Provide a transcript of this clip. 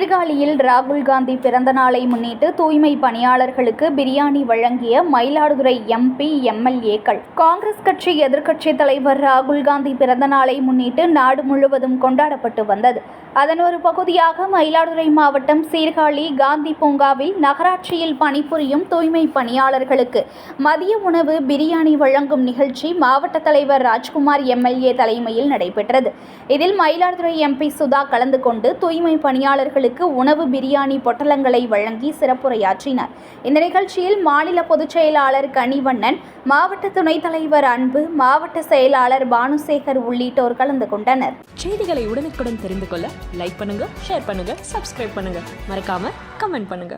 சீர்காழியில் ராகுல் காந்தி பிறந்த நாளை முன்னிட்டு தூய்மை பணியாளர்களுக்கு பிரியாணி வழங்கிய மயிலாடுதுறை எம்பி எம்எல்ஏக்கள். காங்கிரஸ் கட்சி எதிர்க்கட்சித் தலைவர் ராகுல் காந்தி பிறந்த நாளை முன்னிட்டு நாடு முழுவதும் கொண்டாடப்பட்டு வந்தது. அதன் ஒரு பகுதியாக மயிலாடுதுறை மாவட்டம் சீர்காழி காந்தி பூங்காவில் நகராட்சியில் பணிபுரியும் தூய்மை பணியாளர்களுக்கு மதிய உணவு பிரியாணி வழங்கும் நிகழ்ச்சி மாவட்ட தலைவர் ராஜ்குமார் எம்எல்ஏ தலைமையில் நடைபெற்றது. இதில் மயிலாடுதுறை எம்பி சுதா கலந்து கொண்டு தூய்மை பணியாளர்களுக்கு உணவு பிரியாணி பொட்டலங்களை வழங்கி சிறப்புரையாற்றினார். இந்த நிகழ்ச்சியில் மாநில பொதுச் செயலாளர் கனிவண்ணன் மாவட்ட துணைத் தலைவர் அன்பு மாவட்ட செயலாளர் பானுசேகர் உள்ளிட்டோர் கலந்து கொண்டனர். செய்திகளை உடனுக்குடன் தெரிந்து கொள்ள லைக் பண்ணுங்க ஷேர் பண்ணுங்க சப்ஸ்கிரைப் பண்ணுங்க. மறக்காம கமெண்ட் பண்ணுங்க.